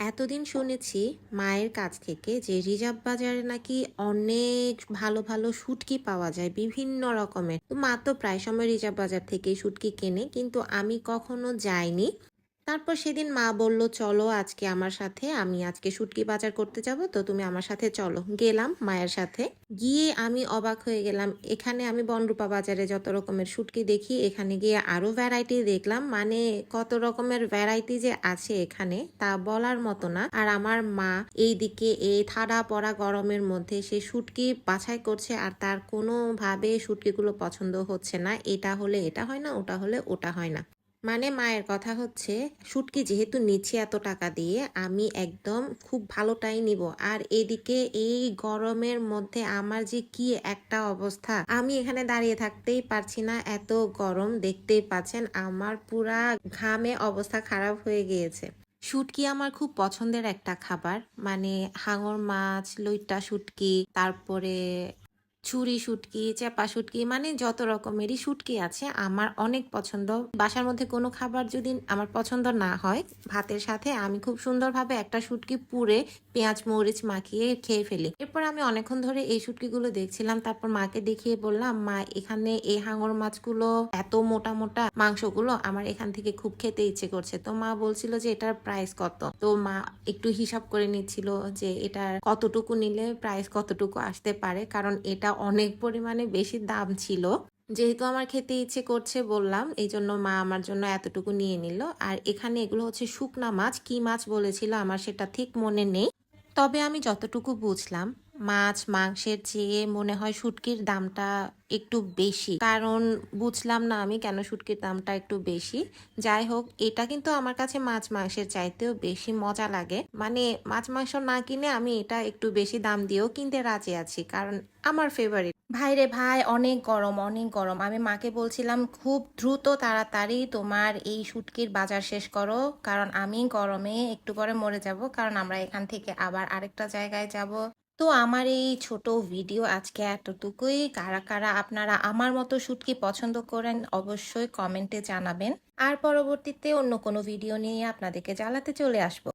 এতদিন শুনেছি মায়ের কাছ থেকে যে রিজার্ভ বাজারে নাকি অনেক ভালো ভালো শুটকি পাওয়া যায়, বিভিন্ন রকমের। মা তো প্রায় সময় রিজার্ভ বাজার থেকেই শুটকি কেনে, কিন্তু আমি কখনো যাইনি। তারপর সেদিন মা বলল, চলো আজকে আমার সাথে, আমি আজকে শুটকি বাজার করতে যাব, তো তুমি আমার সাথে চলো। গেলাম মায়ের সাথে। গিয়ে আমি অবাক হয়ে গেলাম, এখানে আমি বনরূপা বাজারে যত রকমের শুটকি দেখি, এখানে গিয়ে আরও ভ্যারাইটি দেখলাম। মানে কত রকমের ভ্যারাইটি যে আছে এখানে, তা বলার মতো না। আর আমার মা এইদিকে এই ঠাডা পড়া গরমের মধ্যে সে শুটকি বাছাই করছে, আর তার কোনোভাবে শুটকিগুলো পছন্দ হচ্ছে না। এটা হলে এটা হয় না, ওটা হলে ওটা হয় না। মানে মায়ের কথা হচ্ছে শুটকি যেহেতু নিচ্ছি এত টাকা দিয়ে, আমি একদম খুব ভালোটাই নিব। আর এদিকে এই গরমের মধ্যে আমার যে কি একটা অবস্থা, আমি এখানে দাঁড়িয়ে থাকতেই পারছি না। এত গরম দেখতেই পাচ্ছেন, আমার পুরা ঘামে অবস্থা খারাপ হয়ে গিয়েছে। শুটকি আমার খুব পছন্দের একটা খাবার। মানে হাঙর মাছ, লইট্টা শুটকি তারপরে ছুরি শুটকি, চেপা শুটকি মানে যত রকমেরই শুটকি আছে, আমার অনেক পছন্দ। বাসার মধ্যে কোনো খাবার যদি আমার পছন্দ না হয়, ভাতের সাথে আমি খুব সুন্দরভাবে একটা শুটকি পুড়ে পেঁয়াজ, মরিচ মাখিয়ে খেয়ে ফেলি। এরপর আমি অনেকক্ষণ ধরে এই শুটকিগুলো দেখছিলাম, তারপর মাকে দেখিয়ে বললাম, মা, এখানে এই হাঙর মাছগুলো, এত মোটা মোটা মাংসগুলো আমার এখান থেকে খুব খেতে ইচ্ছে করছে। তো মা বলছিল যে, এটার প্রাইস কত? তো মা একটু হিসাব করে নিচ্ছিল যে, এটার কতটুকু নিলে প্রাইস কতটুকু আসতে পারে? কারণ এটা অনেক পরিমাণে বেশি দাম ছিল। যেহেতু আমার খেতে ইচ্ছে করছে বললাম এই জন্য মা আমার জন্য এতটুকু নিয়ে নিল। আর এখানে এগুলো হচ্ছে শুকনা মাছ। কি মাছ বলেছিল আমার সেটা ঠিক মনে নেই। তবে আমি যতটুকু বুঝলাম মাছ, মাংসের চেয়ে মনে হয় শুটকির দামটা একটু বেশি। কারণ বুঝলাম না আমি কেন শুটকির দামটা একটু বেশি। যাই হোক, এটা কিন্তু আমার কাছে মাছ, মাংসের চাইতেও বেশি মজা লাগে। মানে মাছ, মাংস না কিনে আমি এটা একটু বেশি দাম দিয়েও কিনতে রাজি আছি, কারণ আমার ফেভারিট ভাই রে ভাই, অনেক গরম অনেক গরম। আমি মাকে বলছিলাম, খুব দ্রুত তাড়াতাড়ি তোমার এই শুটকির বাজার শেষ করো, কারণ আমি গরমে একটু পরে মরে যাব, কারণ আমরা এখান থেকে আবার আরেকটা জায়গায় যাব। তো আমার এই ছোট ভিডিও আজকে এতটুকুই। কারা কারা আপনারা আমার মতো শুটকি পছন্দ করেন অবশ্যই কমেন্টে জানাবেন। আর পরবর্তীতে অন্য কোনো ভিডিও নিয়ে আপনাদেরকে জ্বালাতে চলে আসব।